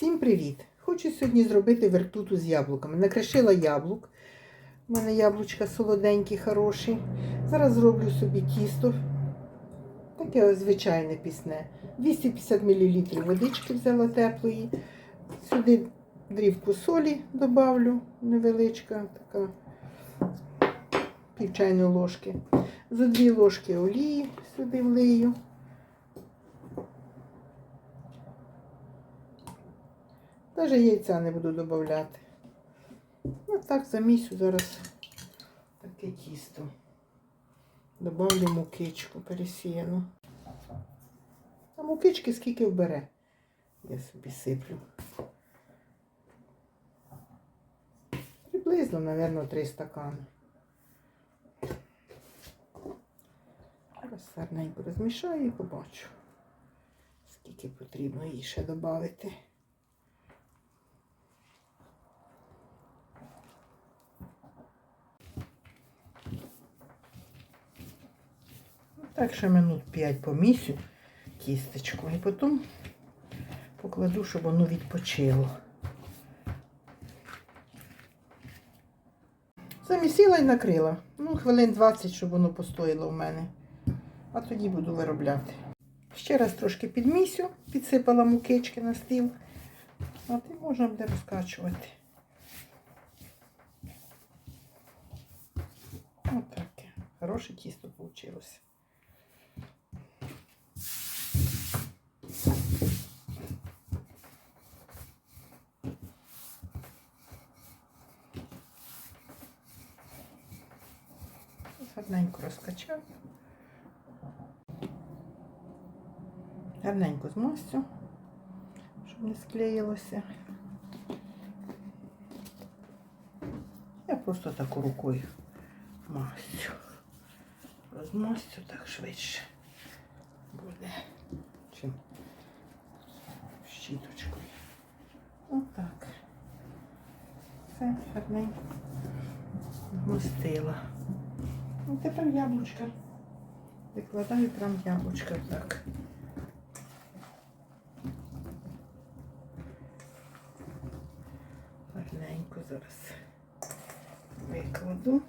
Всім привіт! Хочу сьогодні зробити вертуту з яблуками. Накришила яблук. У мене яблучка солоденькі, хороші. Зараз зроблю собі тісто. Таке звичайне пісне. 250 мл водички взяла теплої. Сюди дрібку солі добавлю, невеличка, така пів чайної ложки. За дві ложки олії сюди влию. Даже яйця не буду додавати. Ось так замісю зараз таке тісто. Добавлю мукичку пересіяну. А мукички скільки вбере, я собі сиплю. Приблизно, мабуть, 3 стакани. Зараз гарненько розмішаю і побачу, скільки потрібно їй ще додати. Так ще минут 5 помісю кісточку і потім покладу, щоб воно відпочило. Замісила і накрила. Ну, хвилин 20, щоб воно постояло в мене. А тоді буду виробляти. Ще раз трошки підмісю, підсипала мукички на стіл. А ти можна буде розкачувати. Отаке. Хороше тісто вийшло. Гарненько розкачаю. Гарненько змастю, щоб не склеїлося. Я просто таку рукою мастю. Розмастю так швидше буде, чим щіточкою. Отак. Все гарненько вмостила. Ну, тепер яблучка. Викладаю прям яблучка так. Гарненько зараз викладу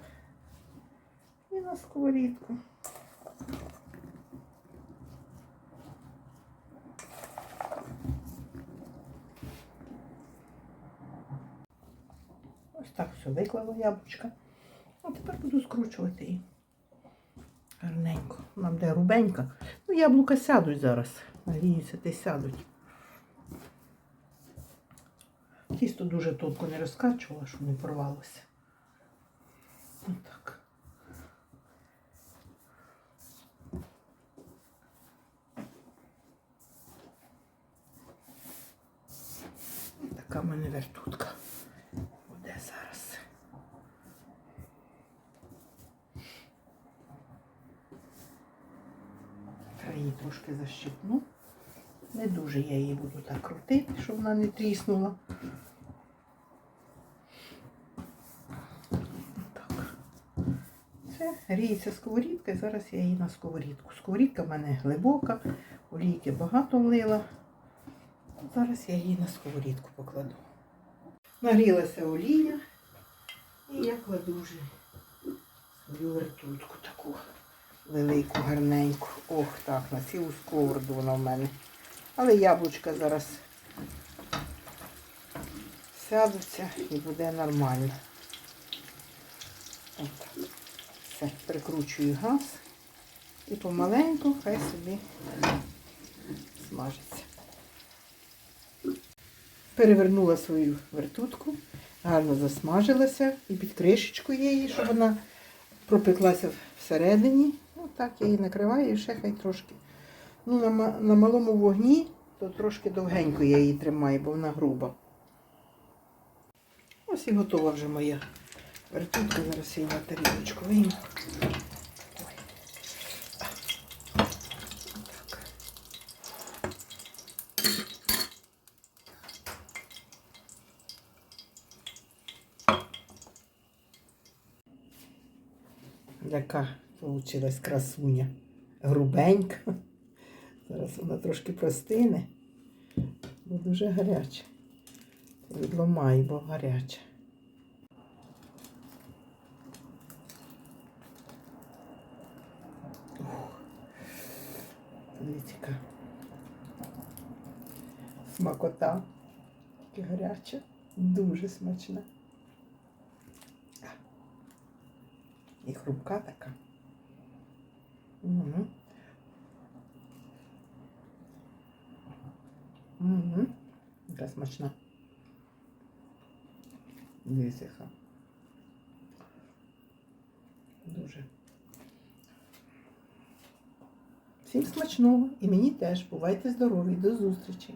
і на сковорідку. Ось так все виклала яблучка. Буду скручувати її. Гарненько. Вона буде рубенька. Ну, яблука сядуть зараз. Надіюся, ти сядуть. Тісто дуже тонко не розкачувала, щоб не порвалося. Отак. Така в мене вертутка буде зараз. Треба її трошки защипну. Не дуже я її буду так крутити, щоб вона не тріснула. Так. Це гріється сковорідка, і зараз я її на сковорідку. Сковорідка в мене глибока, олійки багато влила. Зараз я її на сковорідку покладу. Нагрілася олія і я кладу вже свою вертутку таку велику, гарненьку. Ох, так, на цілу сковороду вона в мене. Але яблучка зараз сядуться і буде нормально. Отак. Все, прикручую газ і помаленьку хай собі смажиться. Перевернула свою вертутку, гарно засмажилася і під кришечку її, щоб вона пропеклася всередині. Отак я її накриваю і ще хай трошки. Ну, на, на малому вогні, то трошки довгенько я її тримаю, бо вона груба. Ось і готова вже моя вертутка. Зараз я її на тарілочку вийму. Ой. Вийшла красуня. Грубенька. Зараз вона трошки простине, бо дуже гаряча. Відломай, бо гаряче. Ух. Дивіться, смакота. Таке гаряче. Дуже смачне. І хрупка така. Яка смачна. Висиха. Дуже. Всім смачного і мені теж. Бувайте здорові. До зустрічі.